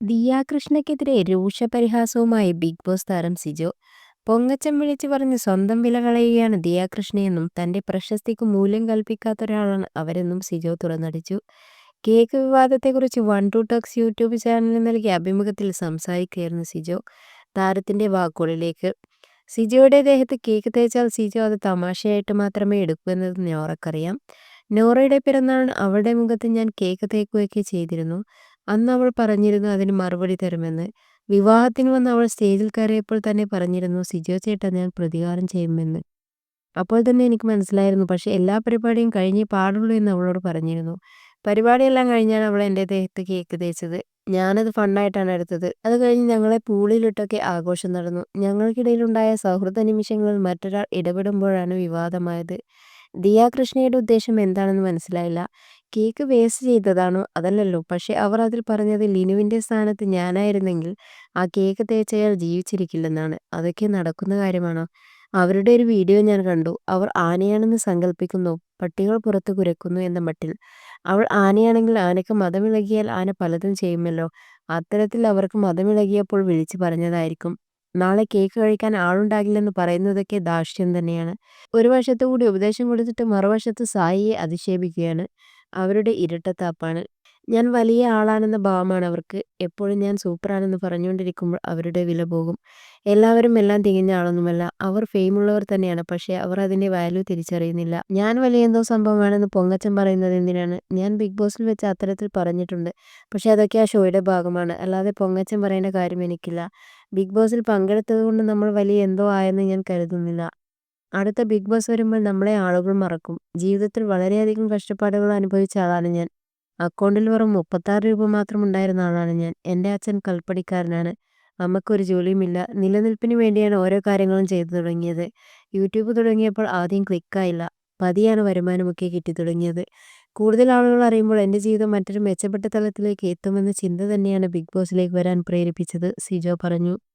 ദിയ രൂക്ഷ രൂക്ഷപരിഹാസവുമായി big boss താരം സിജോ പൊങ്ങച്ചം വിളിച്ചു പറഞ്ഞ് സ്വന്തം വില കളയുകയാണ് ദിയാകൃഷ്ണയെന്നും തന്റെ പ്രശസ്തിക്ക് മൂല്യം കൽപ്പിക്കാത്ത ഒരാളാണ് അവരെന്നും സിജോ തുറന്നടിച്ചു. കേക്ക് വിവാദത്തെക്കുറിച്ച് വൺ ടു ടോക്സ് യൂട്യൂബ് ചാനലിന് നൽകിയ അഭിമുഖത്തിൽ സംസാരിക്കുകയായിരുന്നു സിജോ. താരത്തിന്റെ വാക്കുകളിലേക്ക് സിജോയുടെ ദേഹത്ത് കേക്ക് തേച്ചാൽ സിജോ അത് തമാശയായിട്ട് മാത്രമേ എടുക്കൂ എന്നത് നോറക്കറിയാം നോറയുടെ പിറന്നാളിന് അവളുടെ മുഖത്ത് ഞാൻ കേക്ക് തേക്കുകയൊക്കെ ചെയ്തിരുന്നു. അന്ന് അവൾ പറഞ്ഞിരുന്നു അതിന് മറുപടി തരുമെന്ന്. വിവാഹത്തിന് വന്ന് അവൾ സ്റ്റേജിൽ കയറിയപ്പോൾ തന്നെ പറഞ്ഞിരുന്നു സിജോ ചേട്ടാ ഞാൻ പ്രതികാരം ചെയ്യുമെന്ന്. അപ്പോൾ തന്നെ എനിക്ക് മനസ്സിലായിരുന്നു. പക്ഷേ എല്ലാ പരിപാടിയും കഴിഞ്ഞേ പാടുള്ളൂ എന്ന് അവളോട് പറഞ്ഞിരുന്നു. പരിപാടിയെല്ലാം കഴിഞ്ഞാണ് അവൾ എന്റെ ദേഹത്ത് കേക്ക് തേച്ചത്. ഞാനത് ഫണ്ണായിട്ടാണ് എടുത്തത്. അത് കഴിഞ്ഞ് ഞങ്ങളെ പൂളിലിട്ടൊക്കെ ആഘോഷം നടന്നു. ഞങ്ങൾക്കിടയിലുണ്ടായ സൗഹൃദ നിമിഷങ്ങളിൽ മറ്റൊരാൾ ഇടപെടുമ്പോഴാണ് വിവാദമായത്. ദിയ കൃഷ്ണയുടെ ഉദ്ദേശം എന്താണെന്ന് മനസ്സിലായില്ല. കേക്ക് വേസ്റ്റ് ചെയ്തതാണോ അതല്ലല്ലോ. പക്ഷെ അവർ അതിൽ പറഞ്ഞത് ലിനുവിന്റെ സ്ഥാനത്ത് ഞാനായിരുന്നെങ്കിൽ ആ കേക്ക് തേച്ചയാൾ ജീവിച്ചിരിക്കില്ലെന്നാണ്. അതൊക്കെ നടക്കുന്ന കാര്യമാണോ? അവരുടെ ഒരു വീഡിയോ ഞാൻ കണ്ടു. അവർ ആനയാണെന്ന് സങ്കല്പിക്കുന്നു പട്ടികൾ പുറത്ത് കുരക്കുന്നു എന്ന മട്ടിൽ. അവൾ ആനയാണെങ്കിൽ ആനയ്ക്ക് മതമിളകിയാൽ ആന പലതും ചെയ്യുമല്ലോ. അത്തരത്തിൽ അവർക്ക് മതമിളകിയപ്പോൾ വിളിച്ചു പറഞ്ഞതായിരിക്കും. നാളെ കേക്ക് കഴിക്കാൻ ആളുണ്ടാകില്ലെന്ന് പറയുന്നതൊക്കെ ധാർഷ്ട്യം തന്നെയാണ്. ഒരു വശത്തു കൂടി ഉപദേശം കൊടുത്തിട്ട് മറുവശത്ത് സായിയെ അധിക്ഷേപിക്കുകയാണ്. അവരുടെ ഇരട്ടത്താപ്പാണ്. ഞാൻ വലിയ ആളാണെന്ന ഭാവമാണ് അവർക്ക്. എപ്പോഴും ഞാൻ സൂപ്പറാണെന്ന് പറഞ്ഞുകൊണ്ടിരിക്കുമ്പോൾ അവരുടെ വില പോകും. എല്ലാവരും എല്ലാം തികഞ്ഞ ആളൊന്നുമല്ല. അവർ ഫെയിമുള്ളവർ തന്നെയാണ്. പക്ഷേ അവർ അതിന്റെ വാല്യൂ തിരിച്ചറിയുന്നില്ല. ഞാൻ വലിയ എന്തോ സംഭവമാണെന്ന് പൊങ്ങച്ചം പറയുന്നത് എന്തിനാണ്? ഞാൻ ബിഗ് ബോസിൽ വെച്ച് അത്തരത്തിൽ പറഞ്ഞിട്ടുണ്ട്. പക്ഷേ അതൊക്കെ ആ ഷോയുടെ ഭാഗമാണ്. അല്ലാതെ പൊങ്ങച്ചം പറയേണ്ട കാര്യം എനിക്കില്ല. ബിഗ് ബോസിൽ പങ്കെടുത്തത് കൊണ്ട് നമ്മൾ വലിയ എന്തോ ആയെന്ന് ഞാൻ കരുതുന്നില്ല. അടുത്ത ബിഗ് ബോസ് വരുമ്പോൾ നമ്മളെ ആളുകൾ മറക്കും. ജീവിതത്തിൽ വളരെയധികം കഷ്ടപ്പാടുകൾ അനുഭവിച്ച ആളാണ് ഞാൻ. അക്കൗണ്ടിൽ വെറും മുപ്പത്താറ് രൂപ മാത്രം ഉണ്ടായിരുന്ന ആളാണ് ഞാൻ. എന്റെ അച്ഛൻ കൽപ്പടിക്കാരനാണ്. അമ്മക്കൊരു ജോലിയുമില്ല നിലനിൽപ്പിന് വേണ്ടിയാണ് ഓരോ കാര്യങ്ങളും ചെയ്തു തുടങ്ങിയത്. യൂട്യൂബ് തുടങ്ങിയപ്പോൾ ആദ്യം ക്ലിക്കായില്ല. പതിയാണ് വരുമാനമൊക്കെ കിട്ടി തുടങ്ങിയത്. കൂടുതൽ ആളുകൾ അറിയുമ്പോൾ എന്റെ ജീവിതം മറ്റൊരു മെച്ചപ്പെട്ട തലത്തിലേക്ക് എത്തുമെന്ന ചിന്ത തന്നെയാണ് ബിഗ് ബോസിലേക്ക് വരാൻ പ്രേരിപ്പിച്ചത് സിജോ പറഞ്ഞു.